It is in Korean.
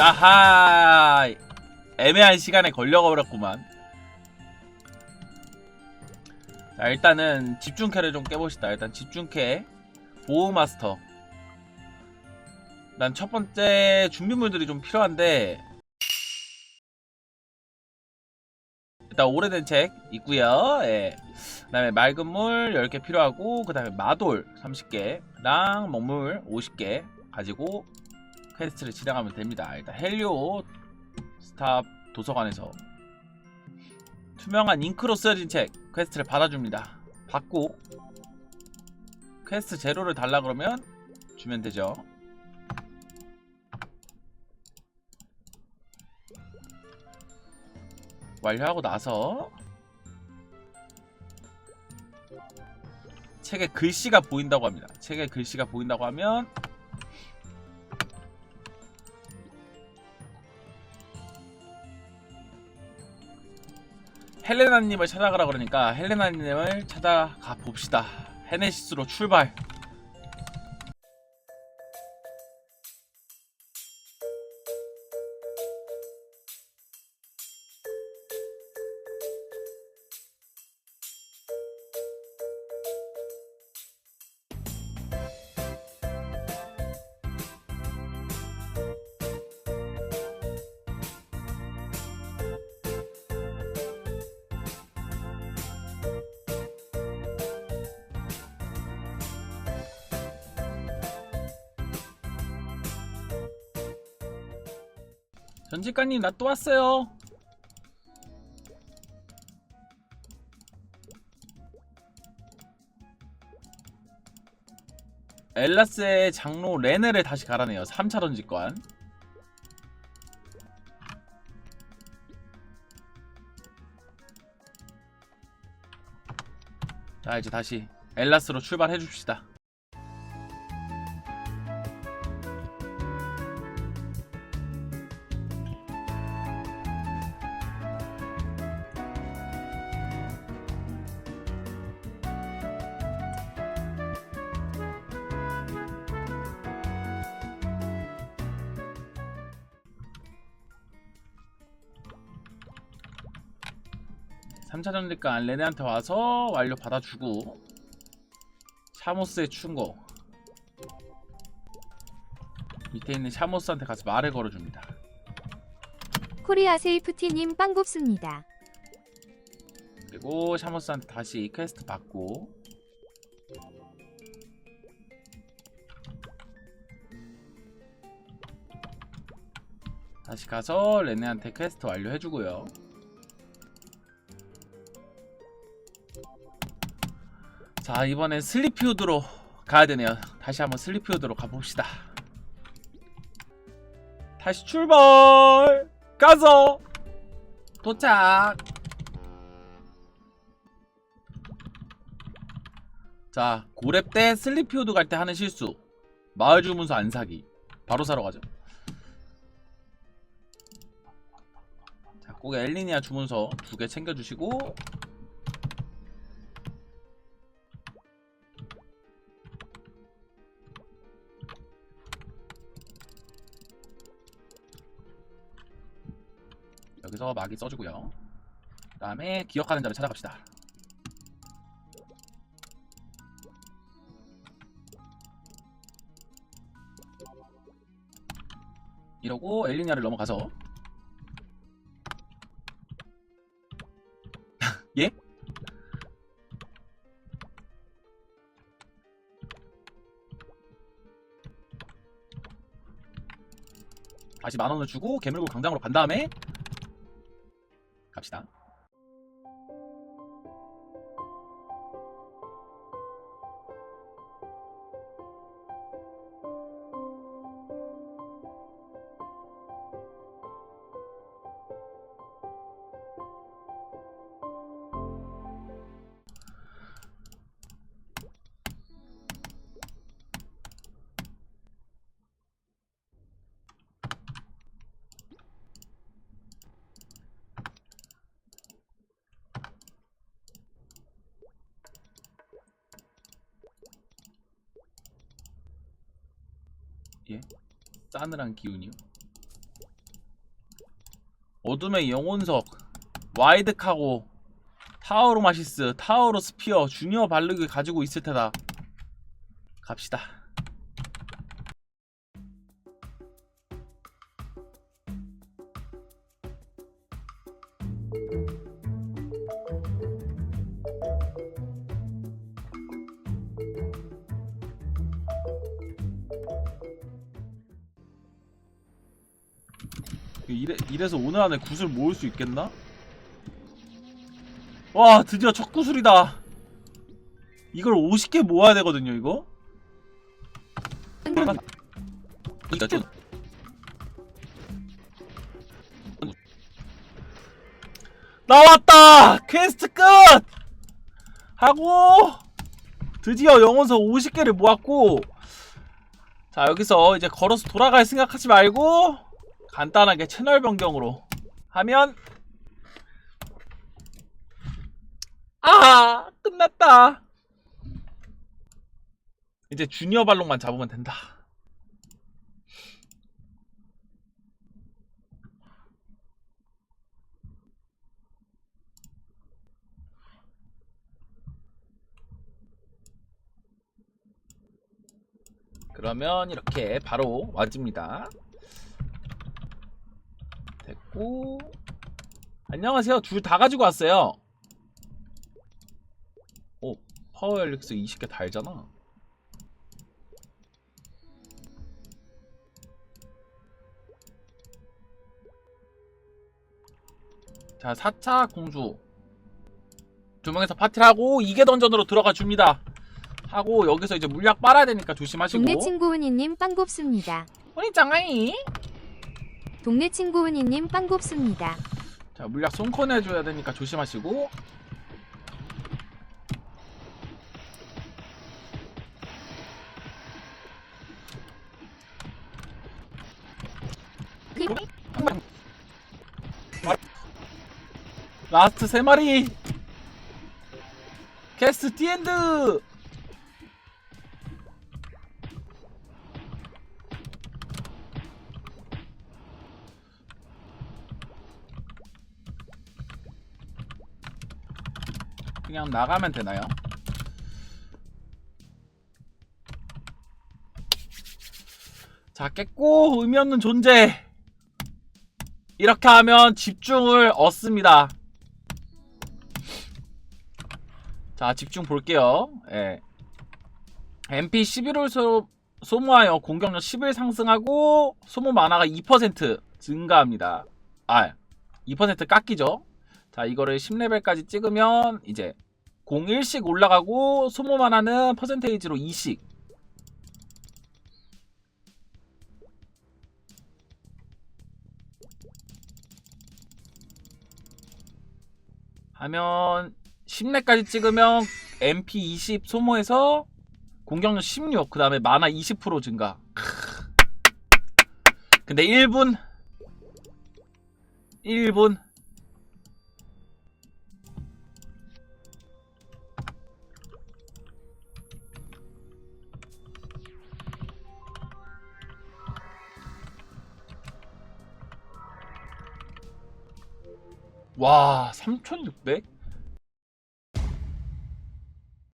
아하 애매한 시간에 걸려버렸구만. 자 일단은 집중캐를 좀 깨봅시다. 일단 집중캐 보호마스터. 난 첫 번째 준비물들이 좀 필요한데 일단 오래된 책 있고요. 예. 그 다음에 맑은 물 10개 필요하고 그 다음에 마돌 30개랑 먹물 50개 가지고 퀘스트를 진행하면 됩니다. 일단 헬리오 스탑 도서관에서 투명한 잉크로 쓰여진 책 퀘스트를 받아줍니다. 받고 퀘스트 제로를 달라 그러면 주면 되죠. 완료하고 나서 책에 글씨가 보인다고 합니다. 책에 글씨가 보인다고 하면 헬레나님을 찾아가라 그러니까 헬레나님을 찾아가 봅시다. 헤네시스로 출발. 전직관님 나 또 왔어요. 엘라스의 장로 레네를 다시 갈아내요. 3차 전직관. 자 이제 다시 엘라스로 출발해 줍시다. 삼차 전직관 레네한테 와서 완료 받아주고 샤모스의 충고. 밑에 있는 샤모스한테 가서 말을 걸어줍니다. 코리아 세이프티님 빵곱습니다. 그리고 샤모스한테 다시 퀘스트 받고. 다시 가서 레네한테 퀘스트 완료해주고요 자 이번엔 슬리피우드로 가야 되네요. 다시 한번 슬리피우드로 가봅시다. 다시 출발! 가서! 도착! 자 고렙 때 슬리피우드 갈 때 하는 실수. 마을 주문서 안 사기. 바로 사러 가죠. 자 꼭 엘리니아 주문서 두 개 챙겨주시고 여기서 마기 써주고요 그 다음에 기억하는 자를 찾아갑시다 이러고 엘리니아를 넘어가서 예? 다시 만 원을 주고 개물고 광장으로 간 다음에 갑시다. 예? 싸늘한 기운이요? 어둠의 영혼석 와이드 카고 타오로 마시스 타오로 스피어 주니어 발르기 가지고 있을 테다 갑시다 이래, 이래서 오늘 안에 구슬 모을 수 있겠나? 와 드디어 첫 구슬이다. 이걸 50개 모아야 되거든요 이거? 나왔다! 퀘스트 끝! 하고 드디어 영혼석 50개를 모았고 자 여기서 이제 걸어서 돌아갈 생각하지 말고 간단하게 채널 변경으로 하면 아 끝났다. 이제 주니어 발롱만 잡으면 된다. 그러면 이렇게 바로 와집니다 됐고 안녕하세요. 둘 다 가지고 왔어요. 오 파워 엘릭스 20개 달잖아. 자 4차 공주. 두 명에서 파티를 하고 이계 던전으로 들어가 줍니다. 하고 여기서 이제 물약 빨아야 되니까 조심하시고. 동네 친구 은희님 빵 곱습니다. 우리 짱아이 동네 친구 은희님 빵 곱습니다. 자 물약 손컨 해줘야 되니까 조심하시고. 라스트 세 마리! 캐스트 디엔드 그냥 나가면 되나요? 자 깼고 의미 없는 존재. 이렇게 하면 집중을 얻습니다. 자 집중 볼게요. 예. MP 11을 소, 소모하여 공격력 11 상승하고 소모 만화가 2% 증가합니다. 아2% 깎이죠 자 이거를 10레벨까지 찍으면 이제 01씩 올라가고 소모 만화는 퍼센테이지로 2씩 하면 10렙까지 찍으면 MP 20 소모해서 공격력 16, 그 다음에 만화 20% 증가. 근데 1분 1분 와, 3600?